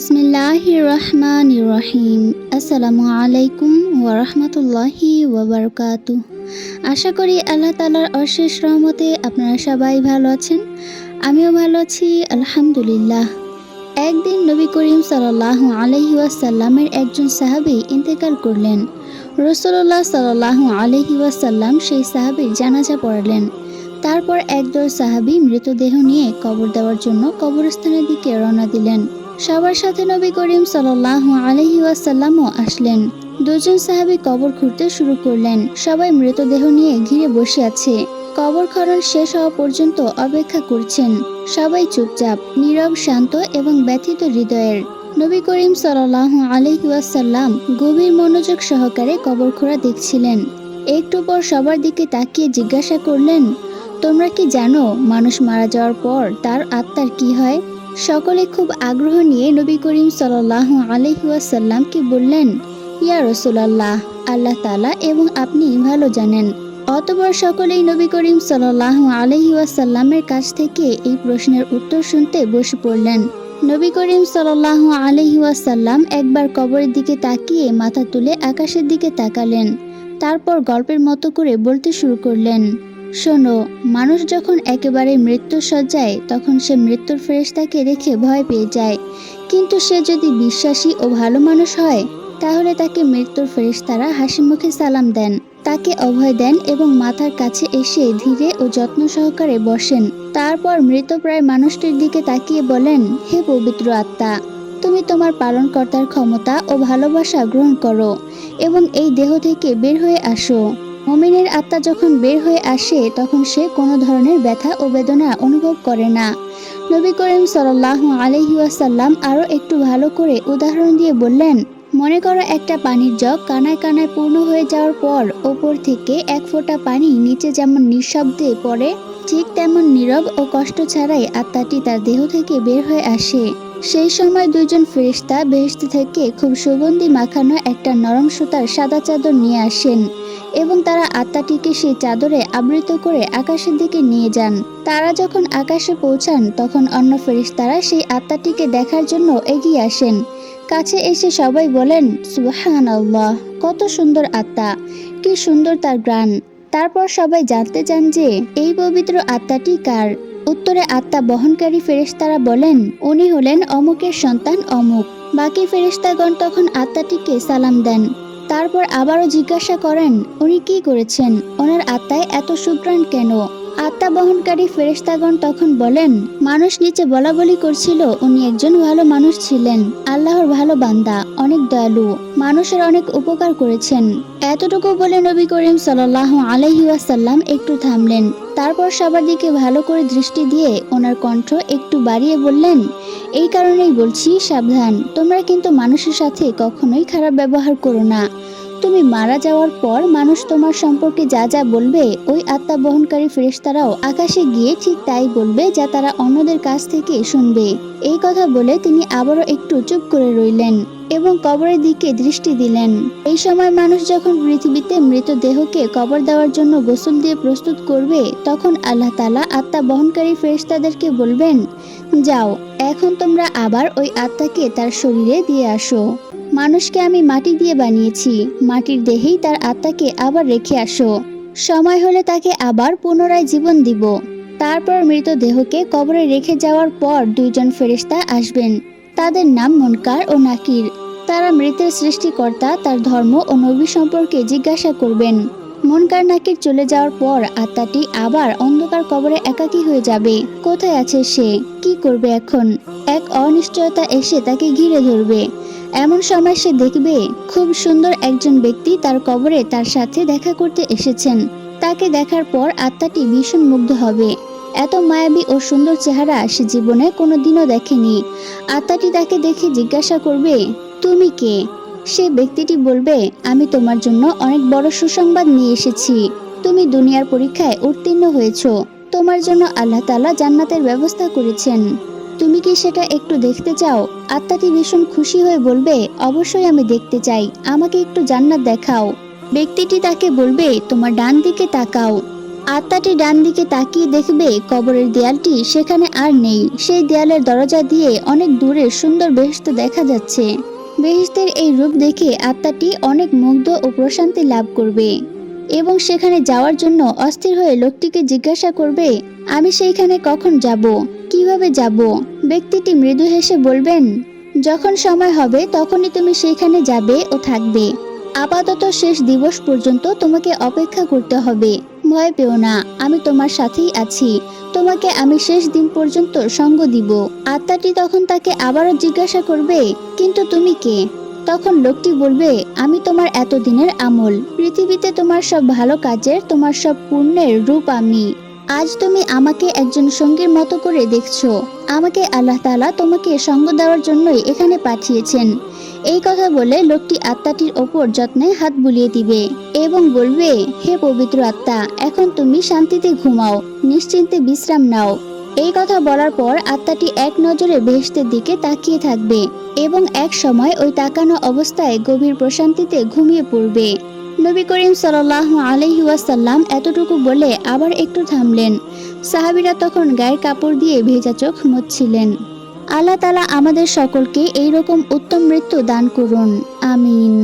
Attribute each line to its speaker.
Speaker 1: বিসমিল্লাহ রহমান রহিম আসসালামু আলাইকুম ওরহমতুল্লাহি ওবরকাতু আশা করি আল্লাহ তালার অশেষ রহমতে আপনারা সবাই ভালো আছেন। আমিও ভালো আছি, আলহামদুলিল্লাহ। একদিন নবী করিম সাল্লাহ আলহি ওয়াসাল্লামের একজন সাহাবি ইন্তেকাল করলেন। রসুল্লাহ সাল্লাহ আলহি ওয়াসাল্লাম সেই সাহাবির জানাজা পড়ালেন। তারপর একদল সাহাবি মৃতদেহ নিয়ে কবর দেওয়ার জন্য কবরস্থানের দিকে রওনা দিলেন। সবার সাথে নবী করিম সাল্লাহ আলহি ওয়াসাল্লামও আসলেন। দুজন সাহাবি কবর খুঁড়তে শুরু করলেন। সবাই মৃতদেহ নিয়ে ঘিরে বসে আছে। কবর খনন শেষ হওয়া পর্যন্ত অপেক্ষা করছেন। সবাই চুপচাপ, নীরব, শান্ত এবং ব্যথিত হৃদয়ের। নবী করিম সাল্লাহ আলহি ওয়াসাল্লাম গভীর মনোযোগ সহকারে কবর খোঁড়া দেখছিলেন। একটু পর সবার দিকে তাকিয়ে জিজ্ঞাসা করলেন, তোমরা কি জানো মানুষ মারা যাওয়ার পর তার আত্মার কি হয়? সকলে খুব আগ্রহ নিয়ে নবী করিম সাল্লাহ আলহিউসাল্লামকে বললেন, ইয়া রসুলাল্লাহ, আল্লাহ তালা এবং আপনি ভালো জানেন। অতবার সকলেই নবী করিম সাল্লাহ আলহিউসাল্লামের কাছ থেকে এই প্রশ্নের উত্তর শুনতে বসে পড়লেন। নবী করিম সাল্লাহ আলহিউসাল্লাম একবার কবরের দিকে তাকিয়ে মাথা তুলে আকাশের দিকে তাকালেন। তারপর গল্পের মতো করে বলতে শুরু করলেন শোনো, মানুষ যখন একেবারে মৃত্যু সজ্জায় তখন সে মৃত্যুর ফেরেশতাকে দেখে ভয় পেয়ে যায়। কিন্তু সে যদি বিশ্বাসী ও ভালো মানুষ হয়, তাহলে তাকে মৃত্যুর ফেরেশতারা হাসি মুখে সালাম দেন। তাকে অভয় দেন এবং মাথার কাছে এসে ধীরে ও যত্ন সহকারে বসেন। তারপর মৃতপ্রায় মানুষটির দিকে তাকিয়ে বলেন, হে পবিত্র আত্মা, তুমি তোমার পালনকর্তার ক্ষমতা ও ভালোবাসা গ্রহণ করো এবং এই দেহ থেকে বের হয়ে আসো। মমিনের আত্মা যখন বের হয়ে আসে, তখন সে কোনো ধরনের ব্যথা ও বেদনা অনুভব করে না। নবী করিম সাল্লাহ আলহি আরও একটু ভালো করে উদাহরণ দিয়ে বললেন, মনে করো একটা পানির জগ কানায় কানায় পূর্ণ হয়ে যাওয়ার পর ওপর থেকে এক ফোঁটা পানি নিচে যেমন নিঃশব্দে পড়ে, ঠিক তেমন নীরব ও কষ্ট ছাড়াই আত্মাটি তার দেহ থেকে বের হয়ে আসে। সেই সময় দুজন ফেরিস্তা বেহেস্ত থেকে খুব সুগন্ধি মাখানো একটা নরম সুতার সাদা চাদর নিয়ে আসেন। এবং তারা আত্মাটিকে সেই চাদরে আবৃত করে আকাশের দিকে নিয়ে যান। তারা যখন আকাশে পৌঁছান, তখন অন্য ফেরিস্তারা সেই আত্মাটিকে দেখার জন্য এগিয়ে আসেন। কাছে এসে সবাই বলেন সুবাহান আল্লাহ কত সুন্দর আত্মা, কি সুন্দর তার গ্রাণ। তারপর সবাই জানতে চান যে, এই পবিত্র আত্মাটি কার? উত্তরে আত্মা বহনকারী ফেরেশতারা বলেন, উনি হলেন অমুকের সন্তান অমুক। বাকি ফেরেশতাগণ তখন আত্মাটিকে সালাম দেন। তারপর আবারও জিজ্ঞাসা করেন উনি কি করেছেন? ওনার আত্মায় এত সুপ্রাণ কেন? আত্মা বহনকারী ফেরেশতাগণ তখন বলেন, মানুষ নিচে বলা বলি করছিল, উনি একজন ভালো মানুষ ছিলেন। আল্লাহর ভালো বান্দা, অনেক দয়ালু, মানুষের অনেক উপকার করেছেন। এতটুকু বলে নবী করিম সাল্লাহ আলহি একটু থামলেন। তারপর সবার দিকে ভালো করে দৃষ্টি দিয়ে ওনার কণ্ঠ একটু বাড়িয়ে বললেন, এই কারণেই বলছি, সাবধান। তোমরা কিন্তু মানুষের সাথে কখনোই খারাপ ব্যবহার করো না। তুমি মারা যাওয়ার পর মানুষ তোমার সম্পর্কে যা যা বলবে, ওই আত্মা বহনকারী ফেরেশতারাও আকাশে গিয়ে ঠিক তাই বলবে যা তারা অন্যদের কাছ থেকে শুনবে। এই কথা বলে তিনি আবারও একটু চুপ করে রইলেন এবং কবরের দিকে দৃষ্টি দিলেন। এই সময় মানুষ যখন পৃথিবীতে মৃতদেহকে কবর দেওয়ার জন্য গোসল দিয়ে প্রস্তুত করবে, তখন আল্লাহ তালা আত্মা বহনকারী ফেরেশতাদেরকে বলবেন, যাও, এখন তোমরা আবার ওই আত্মাকে তার শরীরে দিয়ে আসো। মানুষকে আমি মাটি দিয়ে বানিয়েছি। মাটির দেহেই তার আত্মাকে আবার রেখে আসো। সময় হলে তাকে আবার পুনরায় জীবন দিব। তারপর মৃতদেহকে কবরে রেখে যাওয়ার পর দুইজন ফেরিস্তা আসবেন। তাদের নাম মনকার ও নাকির। তারা মৃতের সৃষ্টিকর্তা, তার ধর্ম ও নবী সম্পর্কে জিজ্ঞাসা করবেন। মনকার নাকির চলে যাওয়ার পর আত্মাটি আবার অন্ধকার কবরে একাকী হয়ে যাবে। কোথায় আছে সে? কি করবে এখন? এক অনিশ্চয়তা এসে তাকে ঘিরে ধরবে। এমন সময় সে দেখবে খুব সুন্দর একজন ব্যক্তি তার কবরে তার সাথে দেখা করতে এসেছেন। তাকে দেখার পর আত্মাটি ভীষণ মুগ্ধ হবে। এত মায়াবী ও সুন্দর চেহারা সে জীবনে কোনো দিনও দেখেনি। আত্মাটি তাকে দেখে জিজ্ঞাসা করবে, তুমি কে? সে ব্যক্তিটি বলবে, আমি তোমার জন্য অনেক বড় সুসংবাদ নিয়ে এসেছি। তুমি দুনিয়ার পরীক্ষায় উত্তীর্ণ হয়েছ। তোমার জন্য আল্লাহ তালা জান্নাতের ব্যবস্থা করেছেন। কি সেটা একটু দেখতে চাও? আত্মাটি ভীষণ খুশি হয়ে বলবে, অবশ্যই আমি দেখতে চাই। আমাকে একটু জান্নাত দেখাও। ব্যক্তিটি তাকে বলবে, তোমার ডান দিকে তাকাও। আত্মাটি ডান দিকে তাকিয়ে দেখবে, কবরের দেয়ালটি সেখানে আর নেই। সেই দেয়ালের দরজা দিয়ে অনেক দূরে সুন্দর বেহেশত দেখা যাচ্ছে। বেহেশতের এই রূপ দেখে আত্মাটি অনেক মুগ্ধ ও প্রশান্তি লাভ করবে এবং সেখানে যাওয়ার জন্য অস্থির হয়ে লোকটিকে জিজ্ঞাসা করবে, আমি সেইখানে কখন যাব? কীভাবে যাব? ব্যক্তিটি মৃদু হেসে বলবেন, যখন সময় হবে তখনই তুমি সেইখানে যাবে ও থাকবে। আপাতত শেষ দিবস পর্যন্ত তোমাকে অপেক্ষা করতে হবে। ভয় পেও না, আমি তোমার সাথেই আছি। তোমাকে আমি শেষ দিন পর্যন্ত সঙ্গ দিব। আত্মাটি তখন তাকে আবারও জিজ্ঞাসা করবে, কিন্তু তুমি কে? তখন লোকটি বলবে, আমি তোমার এতদিনের আমল। পৃথিবীতে তোমার সব ভালো কাজের, তোমার সব পুণ্যের রূপ আমি। আজ তুমি আমাকে একজন সঙ্গীর মতো করে দেখছ। আমাকে আল্লাহ তাআলা তোমাকে সঙ্গ দেওয়ার জন্যই এখানে পাঠিয়েছেন। এই কথা বলে লোকটি আত্মাটির ওপর যত্নে হাত বুলিয়ে দিবে এবং বলবে, হে পবিত্র আত্মা, এখন তুমি শান্তিতে ঘুমাও, নিশ্চিন্তে বিশ্রাম নাও। এই কথা বলার পর আত্মাটি এক নজরে বেহেশতের দিকে তাকিয়ে থাকবে এবং এক সময় ওই তাকানো অবস্থায় গভীর প্রশান্তিতে ঘুমিয়ে পড়বে। নবী করিম সাল্লাহ আলহি ওয়াসাল্লাম এতটুকু বলে আবার একটু থামলেন। সাহাবিরা তখন গায়ের কাপড় দিয়ে ভেজা চোখ মুচ্ছিলেন আল্লাহ তালা আমাদের সকলকে এইরকম উত্তম মৃত্যু দান করুন। আমিন।